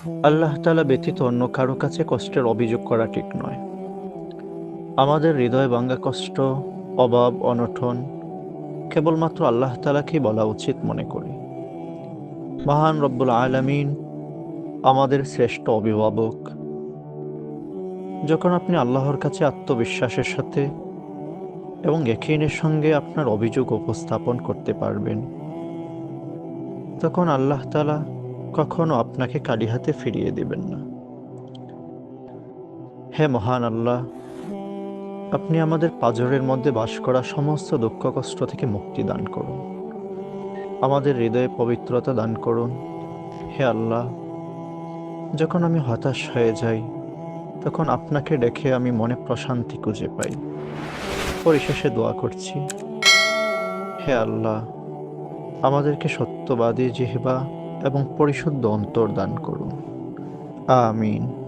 আল্লাহ তালা ব্যতীত অন্য কারও কাছে কষ্টের অভিযোগ করা ঠিক নয়। আমাদের হৃদয় ভাঙ্গা কষ্ট, অভাব অনঠন কেবলমাত্র আল্লাহ তালাকেই বলা উচিত মনে করি। মহান রব্বুল আলামিন আমাদের শ্রেষ্ঠ অভিভাবক। যখন আপনি আল্লাহর কাছে আত্মবিশ্বাসের সাথে এবং একিনের সঙ্গে আপনার অভিযোগ উপস্থাপন করতে পারবেন, তখন আল্লাহ তালা কখনো আপনাকে কালি হাতে ফিরিয়ে দিবেন না। হে মহান আল্লাহ, আপনি আমাদের পাজরের মধ্যে বাস করা সমস্ত দুঃখ কষ্ট থেকে মুক্তি দান করুন। আমাদের হৃদয়ে পবিত্রতা দান করুন। হে আল্লাহ, যখন আমি হতাশ হয়ে যাই, তখন আপনাকে ডেকে আমি মনে প্রশান্তি খুঁজে পাই। পরিশেষে দোয়া করছি। হে আল্লাহ, আমাদেরকে সত্যবাদী জিহবা এবং পরিশুদ্ধ অন্তর দান করুন। আমিন।